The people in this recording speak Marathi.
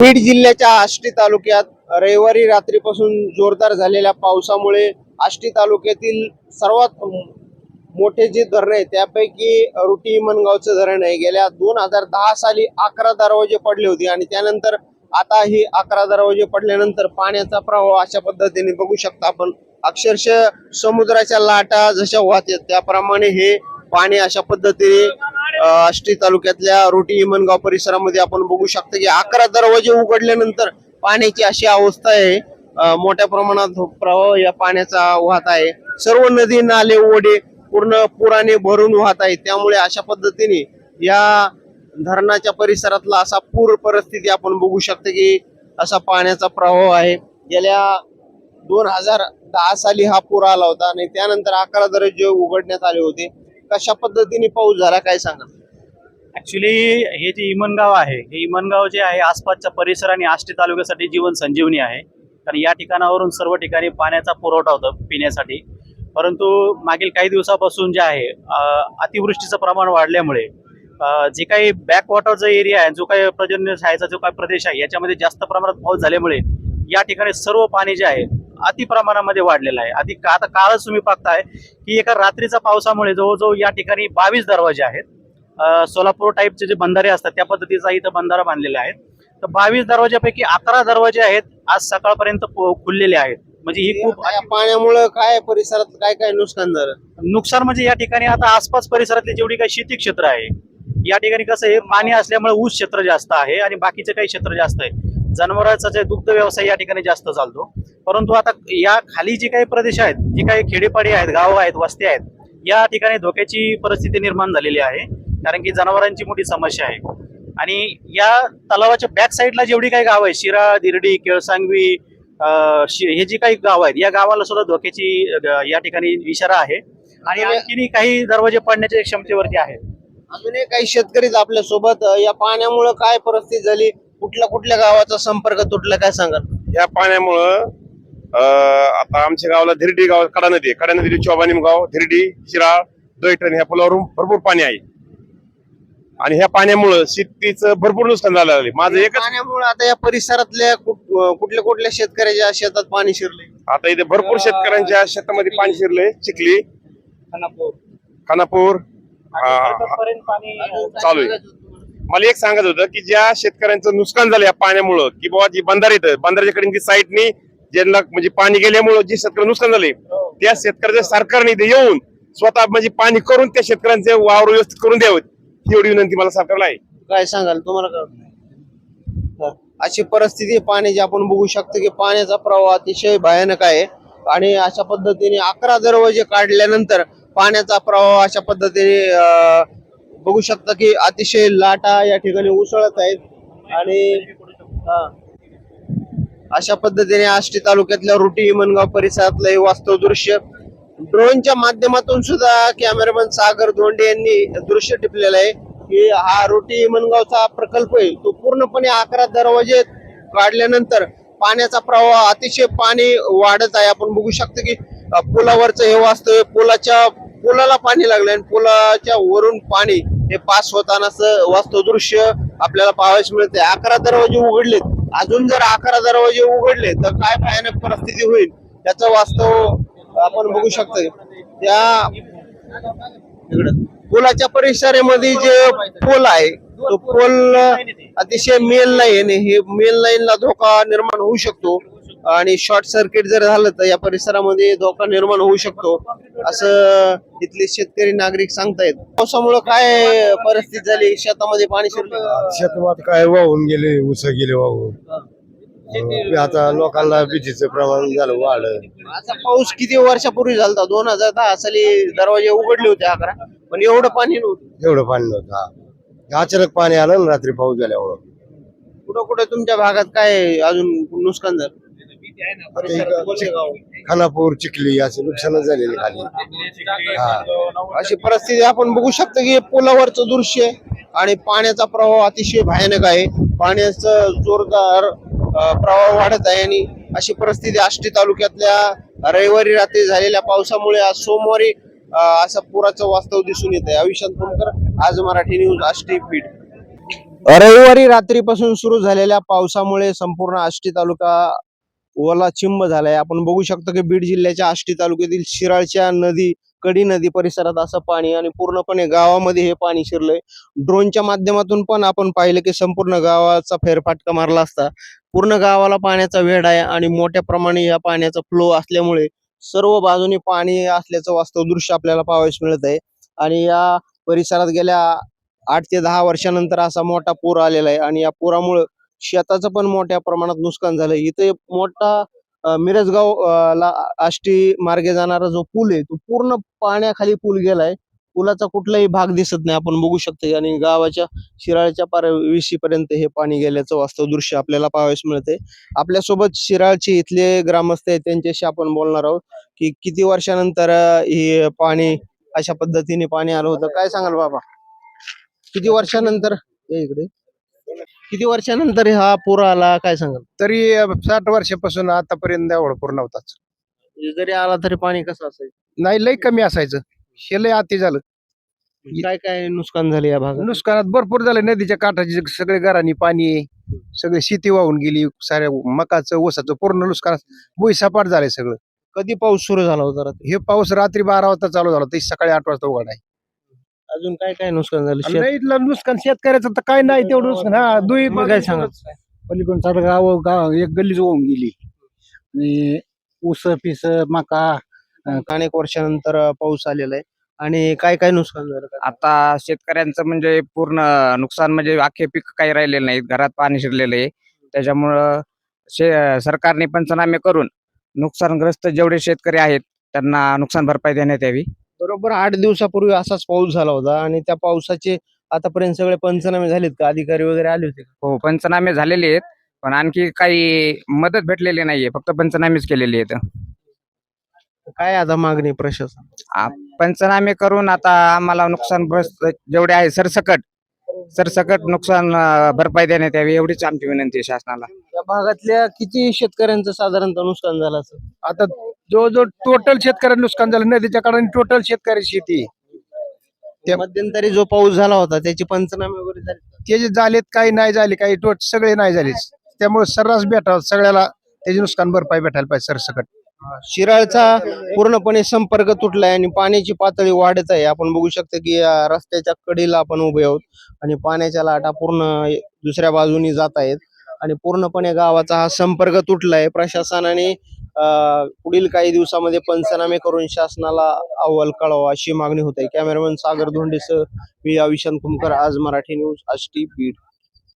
बीड जिल्ह्याच्या आष्टी तालुक्यात रविवारी रात्रीपासून जोरदार झालेल्या पावसामुळे आष्टी तालुक्यातील सर्वात मोठे जे धरण आहे त्यापैकी रुटी मनगावचं धरण आहे. गेल्या दोन हजार दहा साली अकरा दरवाजे पडले होते आणि त्यानंतर आता ही अकरा दरवाजे पडल्यानंतर पाण्याचा प्रवाह अशा पद्धतीने बघू शकता आपण. अक्षरशः समुद्राच्या लाटा जशा वाहतात त्याप्रमाणे हे पाणी अशा पद्धतीने आष्टी तालुक्यातल्या रोटी इमनगाव परिसरामध्ये आपण बघू शकता की अकरा दरवाजे उघडल्यानंतर पाण्याची अशी अवस्था आहे. मोठ्या प्रमाणात प्रवाह या पाण्याचा वाहत आहे. सर्व नदी नाले ओढे पूर्ण पुराने भरून वाहत आहे. त्यामुळे अशा पद्धतीने या धरणाच्या परिसरातला असा पूर परिस्थिती आपण बघू शकतो की असा पाण्याचा प्रवाह आहे. गेल्या दोन हजार दहा साली हा पूर आला होता आणि त्यानंतर अकरा दरवाजे उघडण्यात आले होते. कशा पद्धतीने पाऊस झाला काय सांगा ऍक्च्युली हे जे इमनगाव आहे हे इमनगाव जे आहे आसपासच्या परिसर आणि आष्टी तालुक्यासाठी जीवन संजीवनी आहे. कारण या ठिकाणावरून सर्व ठिकाणी पाण्याचा पुरवठा होतो पिण्यासाठी. परंतु मागील काही दिवसापासून जे आहे अतिवृष्टीचं प्रमाण वाढल्यामुळे जे काही बॅकवॉटरचा एरिया आहे जो काही पर्जन्य शाळेचा जो काही प्रदेश आहे याच्यामध्ये जास्त प्रमाणात पाऊस झाल्यामुळे या ठिकाणी सर्व पाणी जे आहे अति प्रमाणामध्ये वाढलेलं आहे. अति आता काळच तुम्ही पाहताय की एका रात्रीच्या पावसामुळे जवळजवळ या ठिकाणी बावीस दरवाजे आहेत. सोलापूर टाईपचे जे बंधारे असतात त्या पद्धतीचा इथं बंधारा बांधलेले आहेत तर बावीस दरवाजापैकी अकरा दरवाजे आहेत आज सकाळपर्यंत खुललेले आहेत. म्हणजे ही खूप पाण्यामुळे काय परिसरात काय काय नुकसान झालं? नुकसान म्हणजे या ठिकाणी आता आसपास परिसरातली जेवढी काही शेती क्षेत्र आहे या ठिकाणी कसं आहे पाणी असल्यामुळे ऊस क्षेत्र जास्त आहे आणि बाकीचे काही क्षेत्र जास्त आहे. जनावरांचा जे दुग्ध व्यवसाय या ठिकाणी जास्त चालतो. परंतु आता या खाली जे काही प्रदेश आहेत जे काही खेडेपाडी आहेत गाव आहेत वस्ती आहेत या ठिकाणी धोक्याची परिस्थिती निर्माण झालेली आहे. कारण की जनावरांची मोठी समस्या आहे. आणि या तलावाच्या बॅक साईडला जेवढी काही गाव आहे शिरा दिर्डी केळसांगवी हे जी काही गाव आहेत या गावाला सुद्धा धोक्याची या ठिकाणी इशारा आहे. आणि आणखीनही काही दरवाजे पडण्याच्या क्षमतेवरती आहेत. अजूनही काही शेतकरीच आपल्यासोबत या पाण्यामुळे काय परिस्थिती झाली? कुठल्या कुठल्या गावाचा संपर्क तुटला काय सांगाल? या पाण्यामुळं आता आमच्या गावाला धिरडी गाव कडा नदी आहे. कडा नदी चोबानीम गाव धिरडी शिराळ दैठण ह्या पुलावरून भरपूर पाणी आहे. आणि ह्या पाण्यामुळं शेतीचं भरपूर नुकसान झालं. माझं एकच पाण्यामुळे आता या परिसरातल्या कुठल्या कुठल्या शेतकऱ्याच्या शेतात पाणी शिरले आता इथे भरपूर शेतकऱ्यांच्या शेतामध्ये पाणी शिरले चिखली खानापूर. अं, चालू आहे. मला एक सांगत होतं की ज्या शेतकऱ्यांचं नुकसान झालं या पाण्यामुळं की बाबा जी बंधारे येतं बंधाऱ्याच्या कडे साईडनी ज्यांना म्हणजे पाणी गेल्यामुळं जे शेतकरी नुकसान झाले त्या शेतकऱ्याच्या सरकारने इथे येऊन स्वतः म्हणजे पाणी करून त्या शेतकऱ्यांचे वावर व्यवस्थित करून द्यावं ही एवढी विनंती मला सरकारला आहे काय सांगाल तुम्हाला काय वाटतं? हा. अशी परिस्थिती पाण्याची आपण बघू शकतो की पाण्याचा प्रवाह अतिशय भयानक आहे आणि अशा पद्धतीने अकरा दरवाजे काढल्यानंतर पाण्याचा प्रवाह अशा पद्धतीने बघू शकता की अतिशय लाटा या ठिकाणी उसळत आहेत आणि हा. अशा पद्धतीने आष्टी तालुक्यातल्या रुटी हिमनगाव परिसरातलं हे वास्तव दृश्य ड्रोनच्या माध्यमातून सुद्धा कॅमेरामॅन सागर धोंडे यांनी दृश्य टिपलेलं आहे की हा रोटी हिमनगावचा प्रकल्प आहे. तो पूर्णपणे अकरा दरवाजे काढल्यानंतर पाण्याचा प्रवाह अतिशय पाणी वाढत आहे. आपण बघू शकतो की पुलावरचं हे वास्तव आहे. पुलाच्या पुलाला पाणी लागलं आणि पुलाच्या वरून पाणी हे पास होताना वास्तव दृश्य आपल्याला पाहायला मिळते अकरा दरवाजे उघडलेत. अजून जर अकरा दरवाजे उघडले तर काय भयानक परिस्थिती होईल? याचं वास्तव आपण बघू शकतो त्या इकडं पुलाच्या परिसरामध्ये जे पूल आहे तो पूल अतिशय मेल लाईन हे मेल लाईनला धोका निर्माण होऊ शकतो. आणि शॉर्ट सर्किट जर झालं तर या परिसरामध्ये धोका निर्माण होऊ शकतो असं इथले शेतकरी नागरिक सांगतायत. पावसामुळे काय परिस्थिती झाली? शेतामध्ये पाणी शिरलं शेतमात काय वाहून गेले उस गेले वाहून. आता लोकांना भीतीचं प्रमाण झालं वाढ असा पाऊस किती वर्षापूर्वी झाला दोन हजार दहा साली दरवाजे उघडले होते अकरा पण एवढं पाणी नव्हतं. एवढं पाणी नव्हतं हा. अचानक पाणी आलं ना रात्री पाऊस झाल्यामुळं कुठं कुठं तुमच्या भागात काय अजून नुकसान झालं? खानापूर चिखली असे नुकसान झालेले खाली. हा. अशी परिस्थिती आपण बघू शकतो की पुलावरचं दृश्य आणि पाण्याचा प्रवाह अतिशय भयानक आहे. पाण्याचं जोरदार प्रवाह वाढत आहे आणि अशी परिस्थिती आष्टी तालुक्यातल्या रविवारी रात्री झालेल्या पावसामुळे आज सोमवारी असं पुराचं वास्तव दिसून येत आहे अविशांत पुणकर आज मराठी न्यूज आष्टी बीड. रविवारी रात्रीपासून सुरू झालेल्या पावसामुळे संपूर्ण आष्टी तालुका ओला चिंब झालाय. आपण बघू शकतो की बीड जिल्ह्याच्या आष्टी तालुक्यातील शिराळच्या नदी कडी नदी परिसरात असं पाणी आणि पूर्णपणे गावामध्ये हे पाणी शिरलंय. ड्रोनच्या माध्यमातून पण आपण पाहिलं की संपूर्ण गावाचा फेरफाटका मारला असता. पूर्ण गावाला पाण्याचा वेढ आहे आणि मोठ्या प्रमाणे या पाण्याचा फ्लो असल्यामुळे सर्व बाजूने पाणी असल्याचं वास्तव दृश्य आपल्याला पाहावयास मिळत आहे. आणि या परिसरात गेल्या आठ ते दहा वर्षानंतर असा मोठा पूर आलेला आहे आणि या पुरामुळं शेताचं पण मोठ्या प्रमाणात नुकसान झालंय इथे मोठा मिरजगाव ला आष्टी मार्गे जाणारा जो पूल आहे तो पूर्ण पाण्याखाली पूल गेलाय. पुलाचा कुठलाही भाग दिसत नाही. आपण बघू शकतो आणि गावाच्या शिराळच्या पार पर्यंत हे पाणी गेल्याचं वास्तव दृश्य आपल्याला पाहावयास मिळते आपल्यासोबत शिराळचे इथले ग्रामस्थ आहेत त्यांच्याशी आपण बोलणार आहोत की किती वर्षानंतर हे पाणी अशा पद्धतीने पाणी आलं होतं. काय सांगाल बाबा? किती वर्षानंतर? इकडे. किती वर्षानंतर हा पूर आला काय सांगाल? तरी साठ वर्षापासून आतापर्यंत एवढं पूर्ण नव्हताच. म्हणजे जरी आला तरी पाणी कसं असेल नाही लय कमी असायचं. हे लय अति झालं. काय काय नुकसान झाले या भागात? नुकसानात भरपूर झालं. नदीच्या काठाची सगळे घरांनी पाणी. सगळी शेती वाहून गेली. साऱ्या मकाचं ऊसाचं पूर्ण नुकसान भुईसपाट झालंय सगळं. कधी पाऊस सुरू झाला होता रात्री? हे पाऊस रात्री बारा वाजता चालू झाला. ते सकाळी आठ वाजता उघड आहे. अजून काय काय नुकसान झालं? शेत- लय इथलं नुकसान शेतकऱ्याचं तर काय नाही तेवढं नुकसान. हा दुई तुम्ही काय सांगा. पलीकडून सारं गाव गाव एक गल्लीच होऊन गेली. आणि ऊस पिस मका अनेक वर्षानंतर अं, पाऊस आलेला आहे. आणि काय काय नुकसान झालं? आता शेतकऱ्यांचं म्हणजे पूर्ण नुकसान म्हणजे अख्खे पीक काही राहिलेलं नाहीत. घरात पाणी शिरलेलं आहे. त्याच्यामुळं शे सरकारने पंचनामे करून नुकसानग्रस्त जेवढे शेतकरी आहेत त्यांना नुकसान भरपाई देण्यात यावी. बरोबर आठ दिवसापूर्वी असाच पाऊस झाला होता आणि त्या पावसाचे आतापर्यंत सगळे पंचनामे झालेत का? अधिकारी वगैरे आले होते का? हो पंचनामे झालेले आहेत पण आणखी काही मदत भेटलेली नाहीये फक्त पंचनामेच केलेले आहेत. काय आता मागणी प्रशासन? पंचनामे करून आता आम्हाला नुकसानग्रस्त जेवढे आहे सरसकट सरसकट नुकसान अं, भरपाई देण्यात यावी एवढीच आमची विनंती आहे शासनाला. या भागातल्या किती शेतकऱ्यांचं साधारणतः नुकसान झालं असेल आता जो जो टोटल शेतकऱ्यांना नुकसान झालं नदीच्या काठाने टोटल शेतकरी शेती. त्या- मध्यंतरी जो पाऊस झाला होता त्याचे पंचनामे वगैरे झाले? ते जे झालेत काही नाही झाले काही टोट सगळे नाही झाले. त्यामुळे सर्रास भेटावं सगळ्याला त्याचे नुकसान भरपाई भेटायला पाहिजे सरसकट. शिराळचा पूर्णपणे संपर्क तुटलाय आणि पाण्याची पातळी वाढत आहे. आपण बघू शकतो की या रस्त्याच्या कडेला आपण उभे आहोत आणि पाण्याच्या लाटा पूर्ण दुसऱ्या बाजूनी जात आहेत. आणि पूर्णपणे गावाचा हा संपर्क तुटलाय. प्रशासनाने पुढील काही दिवसामध्ये पंचनामे करून शासनाला अहवाल कळवा अशी मागणी होत आहे. कॅमेरामॅन सागर धोंडेसह मी अविशांत कुमकर आज मराठी न्यूज आष्टी बीड.